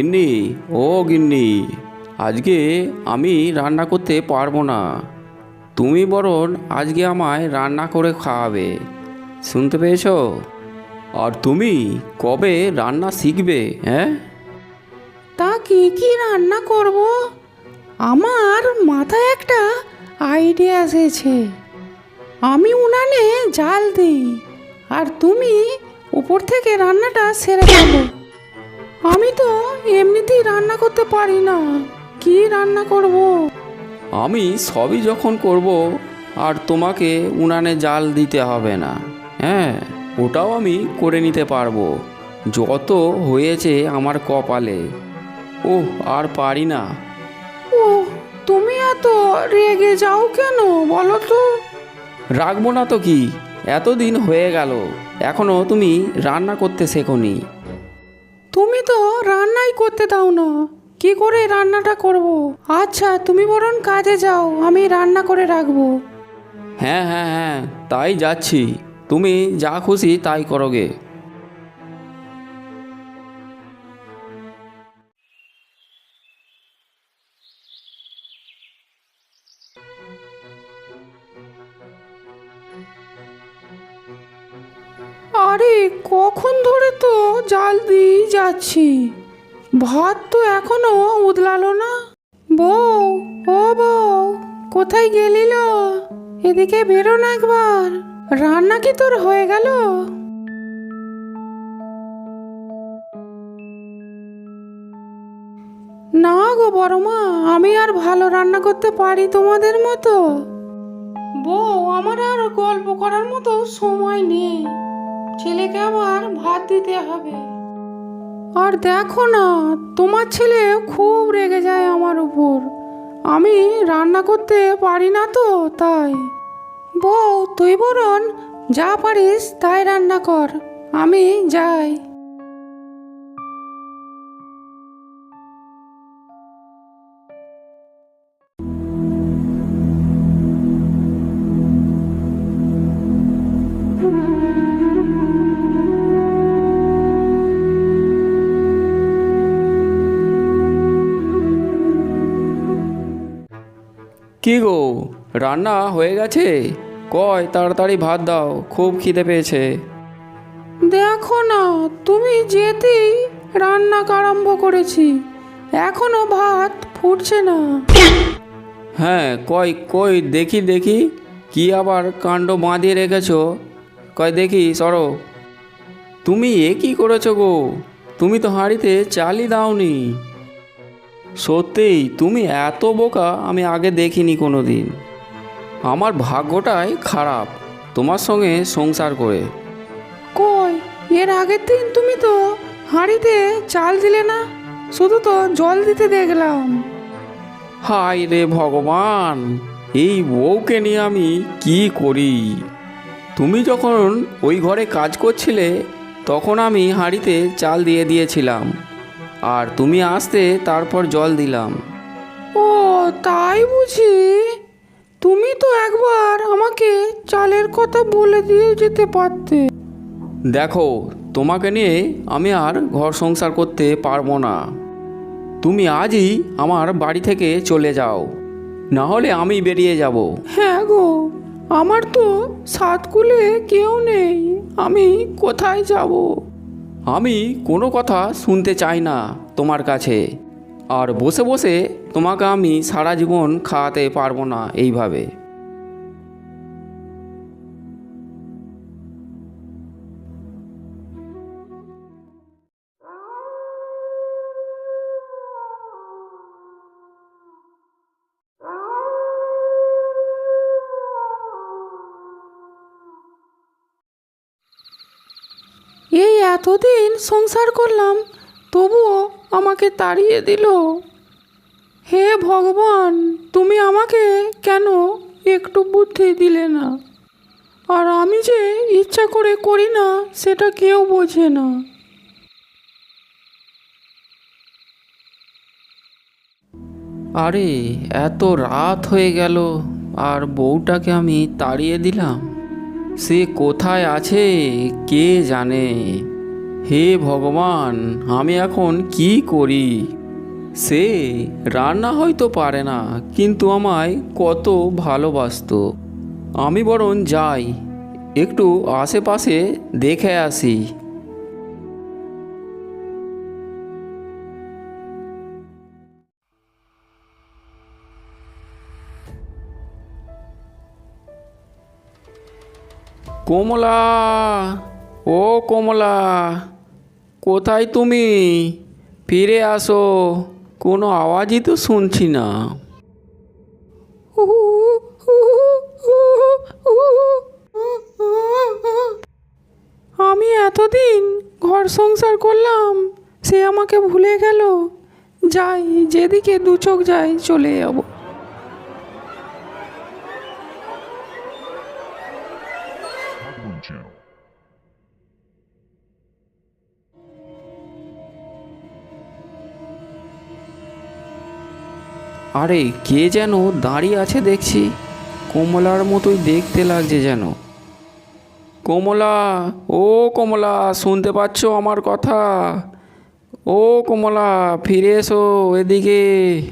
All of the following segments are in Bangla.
গিন্নি, ও গিন্নি, আজকে আমি রান্না করতে পারব না। তুমি বরং আজকে আমায় রান্না করে খাওয়াবে। শুনতে পেয়েছ? আর তুমি কবে রান্না শিখবে হ্যাঁ? তা কি কি রান্না করব? আমার মাথায় একটা আইডিয়া এসেছে। আমি উনানে জাল দিই, আর তুমি উপর থেকে রান্নাটা সেরে তো এমনিতেই রান্না করতে পারি না। কি রান্না করব? আমি সবই যখন করব আর তোমাকে উনানে জাল দিতে হবে না। হ্যাঁ ওটাও আমি করে নিতে পারব। যত হয়েছে আমার কপালে। ওহ আর পারি না। ও তুমি এত রেগে যাও কেন? বলো তো। রাখব না তো কি? এতদিন হয়ে গেল। এখনও তুমি রান্না করতে শেখোনি। তুমি তো রান্নাই করতে দাও না। কি করে রান্নাটা করব? আচ্ছা তুমি বরং কাজে যাও, আমি রান্না করে রাখব। হ্যাঁ হ্যাঁ হ্যাঁ তাই যাচ্ছি। তুমি যা খুশি তাই করোগে। আরে কখন ধরে তো জাল দিয়েই যাচ্ছি। ভাত তো এখনও উদলালো না। বউ, ও বউ, কোথায় গেলিল এদিকে বেরো না একবার। রান্না কি তোর হয়ে গেল? না গো বড় মা আমি আর ভালো রান্না করতে পারি তোমাদের মতো। বউ, আমার আর গল্প করার মতো সময় নেই। ছেলেকে আবার ভাত দিতে হবে। আর দেখো না, তোমার ছেলে খুব রেগে যায় আমার উপর। আমি রান্না করতে পারি না তো, তাই। বউ, তুই বরণ যা পারিস তাই রান্না কর। আমি যাই। কি গো রান্না হয়ে গেছে? কয় তাড়াতাড়ি ভাত দাও খুব খিদে পেয়েছে। দেখো না তুমি যেতেই রান্না আরম্ভ করেছি। এখনও ভাত ফুটছে না। হ্যাঁ কই কই দেখি দেখি কি আবার কাণ্ড বাঁধিয়ে রেখেছো? কয় দেখি সরো। তুমি এ কি করেছ গো? তুমি তো হাঁড়িতে চালই দাওনি। সত্যিই তুমি এত বোকা আমি আগে দেখিনি কোনো দিন আমার ভাগ্যটাই খারাপ তোমার সঙ্গে সংসার করে। কই? এর আগের দিন তুমি তো হাঁড়িতে চাল দিলে না? শুধু তো জল দিতে দেখলাম। হায় রে ভগবান এই বউকে নিয়ে আমি কি করি? তুমি যখন ওই ঘরে কাজ করছিলে তখন আমি হাঁড়িতে চাল দিয়ে দিয়েছিলাম। আর তুমি আসতে তারপর জল দিলাম। ও তাই বুঝি? তুমি তো একবার আমাকে চালের কথা বলে দিয়ে যেতে পারতে। দেখো তোমাকে নিয়ে আমি আর ঘর সংসার করতে পারব না। তুমি আজই আমার বাড়ি থেকে চলে যাও। না হলে আমি বেরিয়ে যাব। হ্যাঁ গো আমার তো সাতকুলে কেউ নেই। আমি কোথায় যাব? আমি কোনো কথা শুনতে চাই না তোমার কাছে। আর বসে বসে তোমাকে আমি সারা জীবন খাওয়াতে পারব না এইভাবে। এতদিন সংসার করলাম, তবুও আমাকে তাড়িয়ে দিল। হে ভগবান, তুমি আমাকে কেন একটু বুদ্ধি দিলে না? আর আমি যে ইচ্ছা করে করি না, সেটা কেউ বোঝে না। আরে, এত রাত হয়ে গেল, আর বউটাকে আমি তাড়িয়ে দিলাম। সে কোথায় আছে, কে জানে? হে ভগবান, আমি এখন কি করি? সে রান্না হয়তো পারে না, কিন্তু আমায় কত ভালোবাসতো। আমি বরং যাই, একটু আশেপাশে দেখে আসি। কমলা! ও কমলা, কোথায় তুমি? ফিরে আসো, কোনো আওয়াজই তো শুনছি না। আমি এতদিন ঘর সংসার করলাম, সে আমাকে ভুলে গেল। যাই, যেদিকে দু চোখ যায় চলে যাব। আরে, কে যেন দাঁড়িয়ে আছে দেখছি। কমলার মতোই দেখতে লাগছে যেন। কমলা, ও কমলা, শুনতে পাচ্ছ আমার কথা? ও কমলা, ফিরে এসো এদিকে।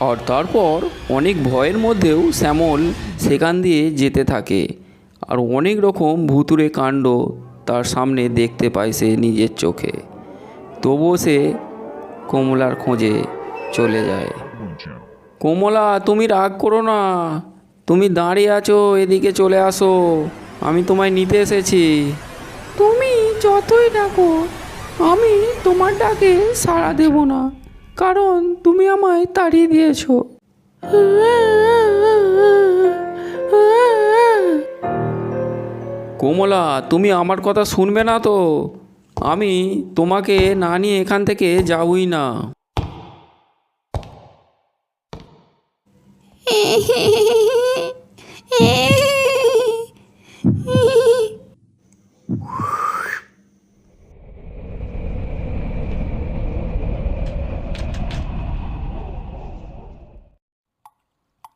আর তারপর অনেক ভয়ের মধ্যেও শ্যামল সেখান দিয়ে যেতে থাকে। আর অনেক রকম ভুতুরে কাণ্ড তার সামনে দেখতে পায় সে নিজের চোখে। তবুও সে কমলার খোঁজে চলে যায়। কমলা তুমি রাগ করো না। তুমি দাঁড়িয়ে আছো এদিকে চলে আসো। আমি তোমায় নিতে এসেছি। তুমি যতই ডাকো আমি তোমার ডাকে সাড়া দেব না। কারণ তুমি আমায় তাড়িয়ে দিয়েছ। কমলা তুমি আমার কথা শুনবে না তো? আমি তোমাকে না নিয়ে এখান থেকে যাবই না।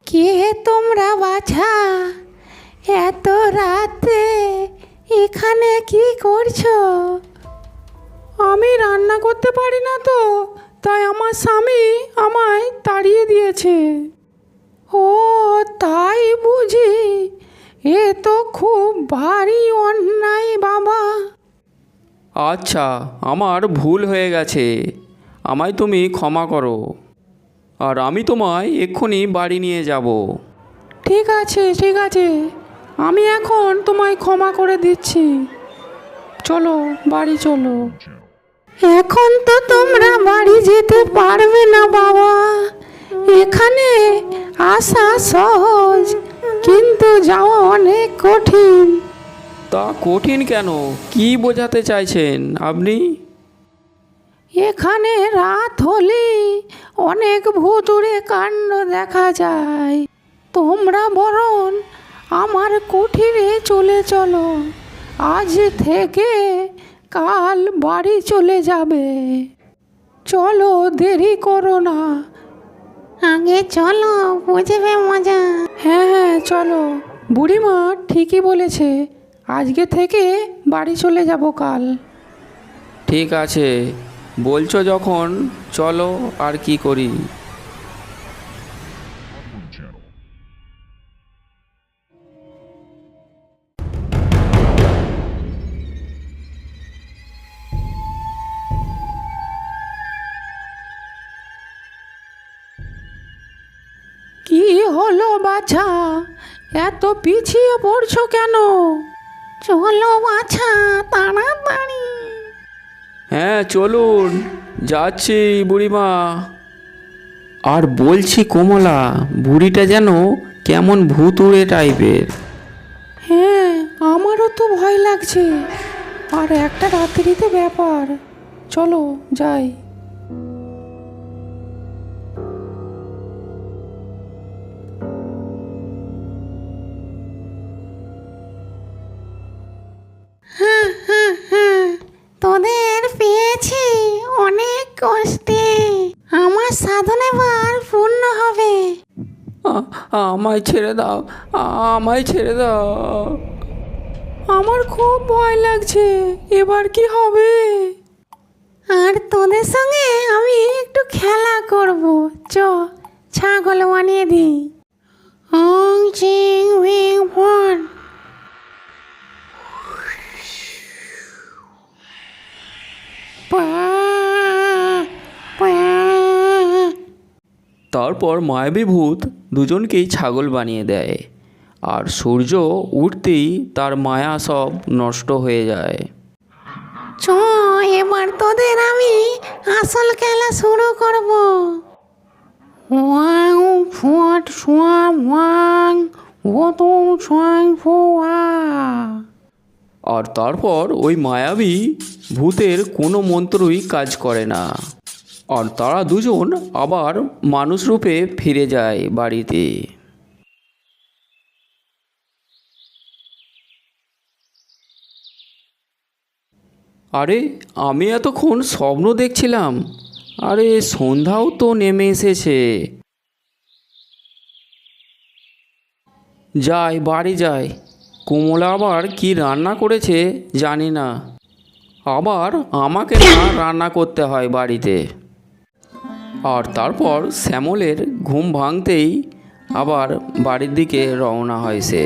কে তোমরা বাছা? এত রাতে এখানে কি করছ? আমি রান্না করতে পারি না তো, তাই আমার স্বামী আমায় তাড়িয়ে দিয়েছে। ও তাই বুঝি? এ তো খুব ভারী অন্যায় বাবা। আচ্ছা আমার ভুল হয়ে গেছে। আমায় তুমি ক্ষমা করো। আর আমি তোমায় এক্ষুনি বাড়ি নিয়ে যাব। ঠিক আছে ঠিক আছে। আমি এখন তোমায় ক্ষমা করে দিচ্ছি। চলো বাড়ি চলো। এখন তো তোমরা বাড়ি যেতে পারবে না বাবা। এখানে আসা সহজ কিন্তু যাওয়া অনেক কঠিন। তা কঠিন কেন? কি বোঝাতে চাইছেন আপনি? এখানে রাত হলে অনেক ভুতুরে কাণ্ড দেখা যায়। তোমরা বরং আমার কুঠিরে চলে চলো। আজ থেকে কাল বাড়ি চলে যাবে। চলো দেরি করো না। আগে চলো বুঝবে মজা। হ্যাঁ হ্যাঁ চলো। বুড়িমা ঠিকই বলেছে আজকে থেকে বাড়ি চলে যাব কাল। ঠিক আছে বলছো যখন চলো আর কি করি। বাছা এত পিছিয়ে পড়ছো কেন? চলো বাছা তাড়াতাড়ি। হ্যাঁ চলুন যাচ্ছি বুড়িমা। আর বলছি কমলা বুড়িটা যেন কেমন ভুতুড়ে টাইপের। হ্যাঁ আমারও তো ভয় লাগছে। আর একটা রাত্রিতে ব্যাপার। চলো যাই। সাধন এবার পূর্ণ হবে। আমায় ছেড়ে দাও আমায় ছেড়ে দাও। আমার খুব ভয় লাগছে এবার কি হবে? আর তোদের সঙ্গে আমি একটু খেলা করব। চ ছাগল বানিয়ে দিই। অং চিং উইং ফন তারপর মায়াবী ভূত দুজনকেই ছাগল বানিয়ে দেয়। আর সূর্য উঠতেই তার মায়া সব নষ্ট হয়ে যায়। চ এবার তোদের আমি আসল খেলা শুরু করব। ওয়াং ফুয়াট সোয়াম ওয়াং ও তো সোয়াং ফোয়া। আর তারপর ওই মায়াবী ভূতের কোনো মন্ত্রই কাজ করে না। আর তারা দুজন আবার মানুষ রূপে ফিরে যায় বাড়িতে। আরে, আমি এতক্ষণ স্বপ্ন দেখছিলাম। আরে, সন্ধ্যাও তো নেমে এসেছে। যাই, বাড়ি যাই। কোমলা আবার কি রান্না করেছে জানি না। আবার আমাকে না রান্না করতে হয় বাড়িতে। আর তারপর শ্যামলের ঘুম ভাঙতেই আবার বাড়ির দিকে রওনা হয় সে